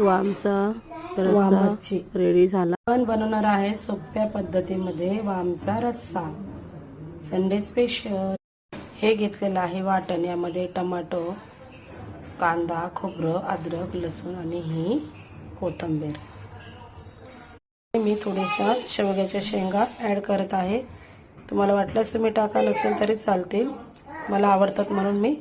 वामचा रस्सा वामाची. रेडी झाला. आपण बनवणार आहे सोप्या पद्धतीमध्ये वामचा रस्सा. संडे स्पेशल हे घेतलेलं आहे वाटण. यामध्ये टमाटो कांदा खोबरं अद्रक लसूण आणि ही कोथिंबीर. मी थोड्याशा शेवग्याच्या शेंगा ॲड करत आहे. तुम्हाला वाटल्यास तुम्ही टाका नसेल तरी चालतील. मला आवडतात म्हणून मी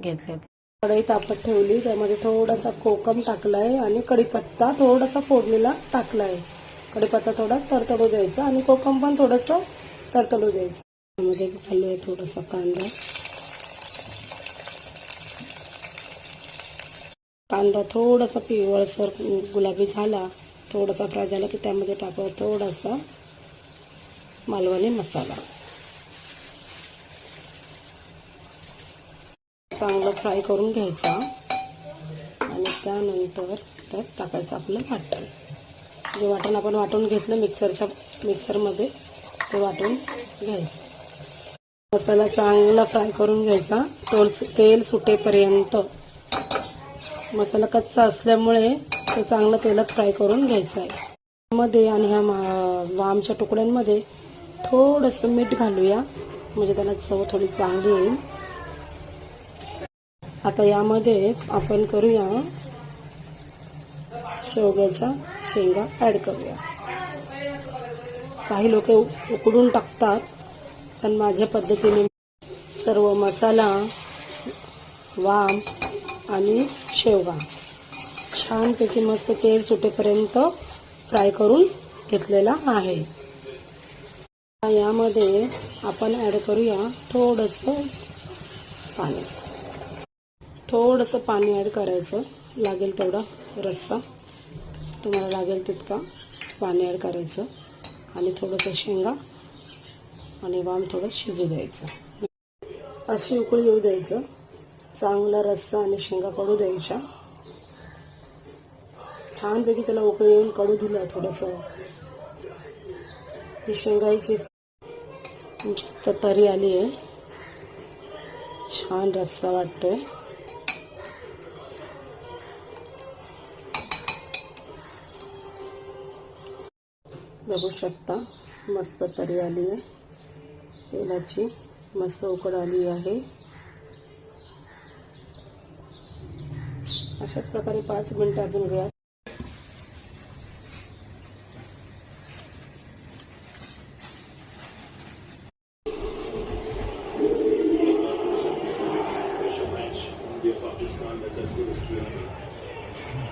घेतले कढई तापत ठेवली त्यामध्ये थोडासा कोकम टाकला आहे आणि कढीपत्ता थोडासा फोडणीला टाकला आहे कढीपत्ता थोडा तरतडू द्यायचा आणि कोकम पण थोडंसं तरतडू द्यायचं. म्हणजे त्यामध्ये घालू आहे थोडासा कांदा. कांदा थोडासा पिवळसर गुलाबी झाला थोडासा फ्राय झाला की त्यामध्ये टाकावा थोडासा मालवणी मसाला. चांगलं फ्राय करून घ्यायचा. आणि त्यानंतर त्यात टाकायचं आपलं वाटण. जे वाटण आपण वाटून घेतलं मिक्सरच्या मिक्सरमध्ये ते वाटून घ्यायचं. मसाला चांगला फ्राय करून घ्यायचा. तोल तेल सुटेपर्यंत. मसाला कच्चा असल्यामुळे तो चांगला तेलात फ्राय करून घ्यायचा आहे. मध्ये आणि ह्या मा- वामच्या तुकड्यांमध्ये थोडंसं मीठ घालूया. म्हणजे त्याला चव थोडी चांगली येईल. आता यामध्येच आपण करूया शेवग्याच्या शेंगा ॲड करूया. काही लोक उकडून टाकतात पण माझ्या पद्धतीने सर्व मसाला वाम आणि शेवगा. छानपैकी मस्त तेल सुटेपर्यंत फ्राय करून घेतलेला आहे. यामध्ये आपण ॲड करूया थोडंसं पाणी. थोडंसं पाणी ॲड करायचं. लागेल तेवढा रस्सा. तुम्हाला लागेल तितका पाणी ॲड करायचं. आणि थोडंसं शेंगा आणि वाम थोडं शिजू द्यायचं. अशी उकळी येऊ द्यायचं. चांगला रस्सा आणि शेंगा कडू द्यायच्या. छानपैकी त्याला उकळी येऊन कडू दिलं थोडंसं. ही शेंगाची तर तरी आली आहे छान रस्सा वाटतोय. बघू शकता. मस्त तरी आली आहे. तेलाची मस्त उकड आली आहे. अशाच प्रकारे पाच मिनटं अजून घ्या.